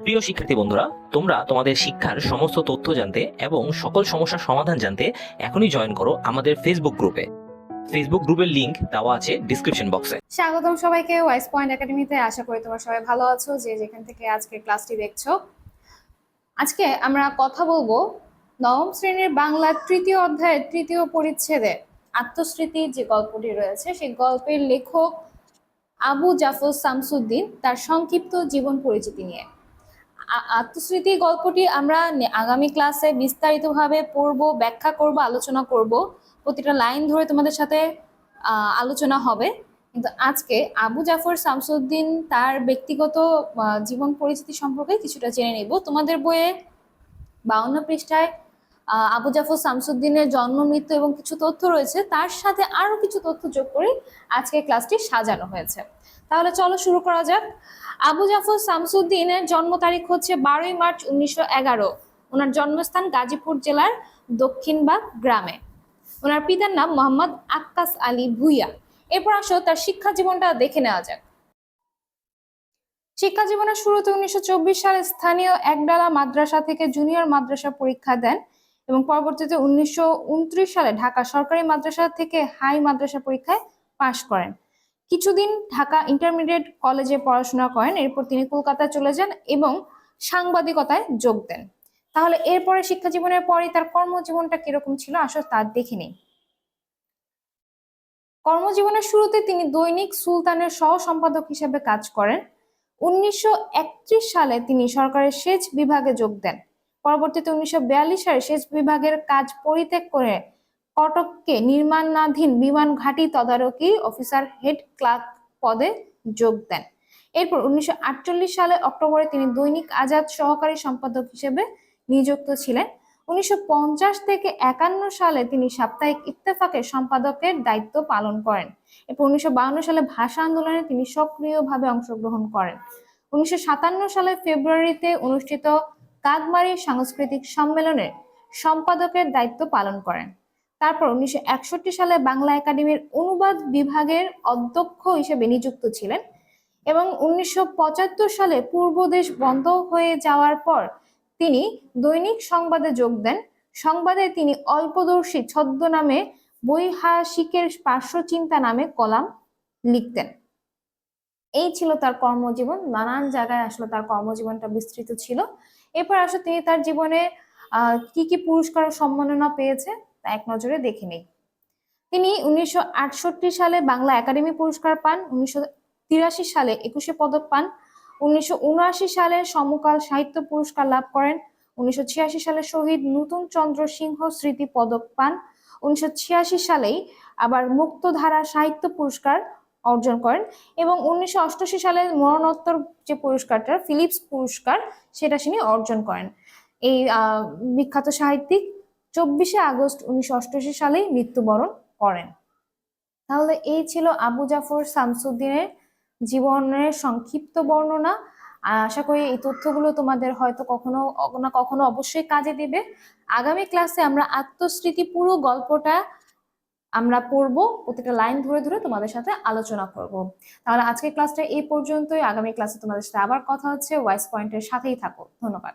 প্রিয় শিক্ষার্থী বন্ধুরা, তোমরা তোমাদের শিক্ষার সমস্ত তথ্য জানতে এবং সকল সমস্যার সমাধান জানতে এখনই জয়েন করো আমাদের ফেসবুক গ্রুপে ফেসবুক গ্রুপের লিংক দেওয়া আছে ডিসক্রিপশন বক্সে স্বাগতম সবাইকে ওয়াইস পয়েন্ট একাডেমিতে আশা করি তোমরা সবাই ভালো আছো, যে যেখান থেকে আজকে ক্লাসটি দেখছ। আজকে আমরা কথা বলব নবম শ্রেণির বাংলা তৃতীয় অধ্যায়ের তৃতীয় পরিচ্ছেদে আত্মস্মৃতি যে গল্পটি রয়েছে, সেই গল্পের লেখক আবু জাফর শামসুদ্দিন তার সংক্ষিপ্ত জীবন পরিচিতি নিয়ে। আত্মস্মৃতি গল্পটি আমরা আগামী ক্লাসে বিস্তারিতভাবে পড়ব, ব্যাখ্যা করব, আলোচনা করব। প্রতিটা লাইন ধরে তোমাদের সাথে আলোচনা হবে। কিন্তু আজকে আবু জাফর শামসুদ্দিন তার ব্যক্তিগত জীবন পরিচিতি সম্পর্কে কিছুটা জেনে নেব। তোমাদের বইয়ে বাউন্ন পৃষ্ঠায় আবু জাফর শামসুদ্দিনের জন্ম, মৃত্যু এবং কিছু তথ্য রয়েছে। তার সাথে আরও কিছু তথ্য যোগ করে আজকে ক্লাসটি সাজানো হয়েছে। তাহলে চলো শুরু করা যাক। আবু জাফর শামসুদ্দিনের জন্ম তারিখ হচ্ছে বারোই মার্চ উনিশশো এগারো। ওনার জন্মস্থান গাজীপুর জেলার দক্ষিণবাগ গ্রামে। ওনার পিতার নাম মোহাম্মদ আক্কাস আলী ভুইয়া। এরপর আসো তার শিক্ষা জীবনটা দেখে নেওয়া যাক। শিক্ষা জীবনের শুরুতে উনিশশো চব্বিশ সালে স্থানীয় একডালা মাদ্রাসা থেকে জুনিয়র মাদ্রাসা পরীক্ষা দেন। এবং পরবর্তীতে উনিশশো উনত্রিশ সালে ঢাকা সরকারি মাদ্রাসা থেকে হাই মাদ্রাসা পরীক্ষায় পাশ করেন। কিছুদিন ঢাকা ইন্টারমিডিয়েট কলেজে পড়াশোনা করেন, এরপর তিনি কলকাতা চলে যান এবং সাংবাদিকতায় যোগ দেন। তাহলে এরপরে শিক্ষা জীবনের পরে তার কর্মজীবনটা কীরকম ছিল আসলে তার দেখে নেই। কর্মজীবনের শুরুতে তিনি দৈনিক সুলতানের সহ সম্পাদক হিসেবে কাজ করেন। উনিশশো একত্রিশ সালে তিনি সরকারের সেচ বিভাগে যোগ দেন। পরবর্তীতে উনিশশো বিয়াল্লিশ সালে সেচ বিভাগের কাজ পরিত্যাগ করে কটককে নির্মাণাধীন বিমান ঘাঁটি তদারকি অফিসার হেড ক্লার্ক পদে যোগ দেন। এরপর উনিশশো আটচল্লিশ সালে অক্টোবরে তিনি দৈনিক আজাদ সহকারী সম্পাদক হিসেবে নিযুক্ত ছিলেন। উনিশশো পঞ্চাশ থেকে একান্ন সালে তিনি সাপ্তাহিক ইত্তেফাকের সম্পাদকের দায়িত্ব পালন করেন। এরপর উনিশশো সালে ভাষা আন্দোলনে তিনি সক্রিয়ভাবে অংশগ্রহণ করেন। উনিশশো সাতান্ন সালে ফেব্রুয়ারিতে অনুষ্ঠিত কাকমারি সাংস্কৃতিক সম্মেলনের সম্পাদকের দায়িত্ব পালন করেন। তারপর উনিশশো একষট্টি সালে বাংলা একাডেমির অনুবাদ বিভাগের অধ্যক্ষ হিসেবে নিযুক্ত ছিলেন এবং উনিশশো পঁচাত্তর সালে পূর্বদেশ বন্ধ হয়ে যাওয়ার পর তিনি দৈনিক সংবাদে যোগ দেন। সংবাদে তিনি অল্পদর্শী ছদ্মনামে বৈহাসিকের পার্শ্বচিন্তা নামে কলাম লিখতেন। এই ছিল তার কর্মজীবন। নানান জায়গায় আসলে তার কর্মজীবনটা বিস্তৃত ছিল। এরপর আসলে তিনি তার জীবনে কি কি পুরস্কার ও সম্মাননা পেয়েছে তা এক নজরে দেখে নেই। তিনি উনিশশো আটষট্টি সালে বাংলা একাডেমি পুরস্কার পান, উনিশশো তিরাশি সালে একুশে পদক পান, উনিশশো উনআশি সালে সমকাল সাহিত্য পুরস্কার লাভ করেন, উনিশশো ছিয়াশি সালে শহীদ নতুন চন্দ্র সিংহ স্মৃতি পদক পান, উনিশশো ছিয়াশি সালেই আবার মুক্তধারা সাহিত্য পুরস্কার অর্জন করেন এবং উনিশশো সালে মরণোত্তর যে পুরস্কারটা, ফিলিপস পুরস্কার, সেটা তিনি অর্জন করেন। এই বিখ্যাত সাহিত্যিক চব্বিশে আগস্ট উনিশশো সালেই মৃত্যুবরণ করেন। তাহলে এই ছিল আবু জাফর শামসুদ্দিনের জীবনের সংক্ষিপ্ত বর্ণনা। আশা করি এই তথ্যগুলো তোমাদের হয়তো কখনো, না কখনো অবশ্যই কাজে দিবে। আগামী ক্লাসে আমরা আত্মস্মৃতি পুরো গল্পটা আমরা পড়ব প্রত্যেকটা লাইন ধরে ধরে তোমাদের সাথে আলোচনা করব। তাহলে আজকের ক্লাসটা এই পর্যন্তই। আগামী ক্লাসে তোমাদের সাথে আবার কথা হচ্ছে। ওয়াইস পয়েন্টের সাথেই থাকো। ধন্যবাদ।